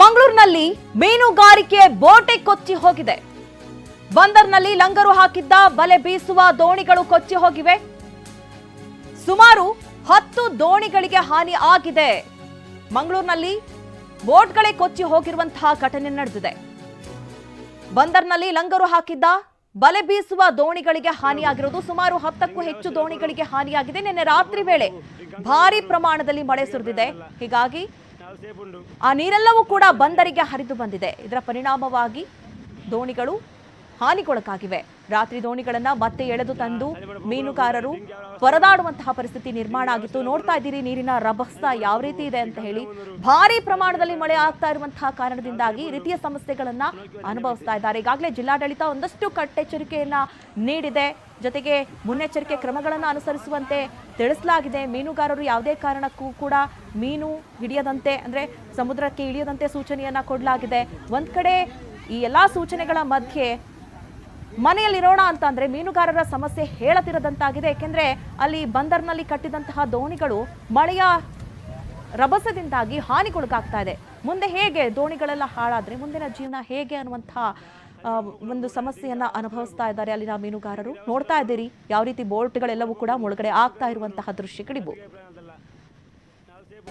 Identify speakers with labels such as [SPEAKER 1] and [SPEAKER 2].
[SPEAKER 1] ಮಂಗಳೂರಿನಲ್ಲಿ ಮೀನುಗಾರಿಕೆ ಬೋಟೆ ಕೊಚ್ಚಿ ಹೋಗಿದೆ. ಬಂದರ್ನಲ್ಲಿ ಲಂಗರು ಹಾಕಿದ್ದ ಬಲೆ ಬೀಸುವ ದೋಣಿಗಳು ಕೊಚ್ಚಿ ಹೋಗಿವೆ. ಸುಮಾರು ಹತ್ತು ದೋಣಿಗಳಿಗೆ ಹಾನಿ ಆಗಿದೆ. ಮಂಗಳೂರಿನಲ್ಲಿ ಬೋಟ್ಗಳೇ ಕೊಚ್ಚಿ ಹೋಗಿರುವಂತಹ ಘಟನೆ ನಡೆದಿದೆ. ಬಂದರ್ನಲ್ಲಿ ಲಂಗರು ಹಾಕಿದ್ದ ಬಲೆ ಬೀಸುವ ದೋಣಿಗಳಿಗೆ ಹಾನಿಯಾಗಿರೋದು ಸುಮಾರು ಹತ್ತಕ್ಕೂ ಹೆಚ್ಚು ದೋಣಿಗಳಿಗೆ ಹಾನಿಯಾಗಿದೆ. ನಿನ್ನೆ ರಾತ್ರಿ ವೇಳೆ ಭಾರಿ ಪ್ರಮಾಣದಲ್ಲಿ ಮಳೆ ಸುರಿದಿದೆ. ಹೀಗಾಗಿ ಆ ನೀರೆಲ್ಲವೂ ಕೂಡ ಬಂದರಿಗೆ ಹರಿದು ಬಂದಿದೆ. ಇದರ ಪರಿಣಾಮವಾಗಿ ದೋಣಿಗಳು ಹಾನಿಗೊಳಗಾಗಿವೆ. ರಾತ್ರಿ ದೋಣಿಗಳನ್ನ ಮತ್ತೆ ಎಳೆದು ತಂದು ಮೀನುಗಾರರು ಪರದಾಡುವಂತಹ ಪರಿಸ್ಥಿತಿ ನಿರ್ಮಾಣ ಆಗಿತ್ತು. ನೋಡ್ತಾ ಇದ್ದೀರಿ, ನೀರಿನ ರಭಸ ಯಾವ ರೀತಿ ಇದೆ ಅಂತ ಹೇಳಿ ಭಾರಿ ಪ್ರಮಾಣದಲ್ಲಿ ಮಳೆ ಆಗ್ತಾ ಇರುವಂತಹ ಕಾರಣದಿಂದಾಗಿ ರೀತಿಯ ಸಮಸ್ಯೆಗಳನ್ನ ಅನುಭವಿಸ್ತಾ ಇದ್ದಾರೆ. ಈಗಾಗಲೇ ಜಿಲ್ಲಾಡಳಿತ ಒಂದಷ್ಟು ಕಟ್ಟೆಚ್ಚರಿಕೆಯನ್ನ ನೀಡಿದೆ. ಜೊತೆಗೆ ಮುನ್ನೆಚ್ಚರಿಕೆ ಕ್ರಮಗಳನ್ನು ಅನುಸರಿಸುವಂತೆ ತಿಳಿಸಲಾಗಿದೆ. ಮೀನುಗಾರರು ಯಾವುದೇ ಕಾರಣಕ್ಕೂ ಕೂಡ ಮೀನು ಹಿಡಿಯದಂತೆ, ಅಂದ್ರೆ ಸಮುದ್ರಕ್ಕೆ ಇಳಿಯದಂತೆ ಸೂಚನೆಯನ್ನ ಕೊಡಲಾಗಿದೆ. ಒಂದು ಕಡೆ ಈ ಎಲ್ಲಾ ಸೂಚನೆಗಳ ಮಧ್ಯೆ ಮನೆಯಲ್ಲಿರೋಣ ಅಂತ ಅಂದ್ರೆ ಮೀನುಗಾರರ ಸಮಸ್ಯೆ ಹೇಳತಿರದಂತಾಗಿದೆ ಯಾಕೆಂದ್ರೆ ಅಲ್ಲಿ ಬಂದರ್ನಲ್ಲಿ ಕಟ್ಟಿದಂತಹ ದೋಣಿಗಳು ಮಳೆಯ ರಭಸದಿಂದಾಗಿ ಹಾನಿಗೊಳಗಾಗ್ತಾ ಇದೆ. ಮುಂದೆ ಹೇಗೆ ದೋಣಿಗಳೆಲ್ಲ ಹಾಳಾದ್ರೆ, ಮುಂದಿನ ಜೀವನ ಹೇಗೆ ಅನ್ನುವಂತಹ ಒಂದು ಸಮಸ್ಯೆಯನ್ನ ಅನುಭವಿಸ್ತಾ ಇದ್ದಾರೆ ಅಲ್ಲಿನ ಮೀನುಗಾರರು. ನೋಡ್ತಾ ಇದ್ದೀರಿ, ಯಾವ ರೀತಿ ಬೋಟ್ಗಳೆಲ್ಲವೂ ಕೂಡ ಮುಳುಗಡೆ ಆಗ್ತಾ ಇರುವಂತಹ ದೃಶ್ಯಗಳಿವು.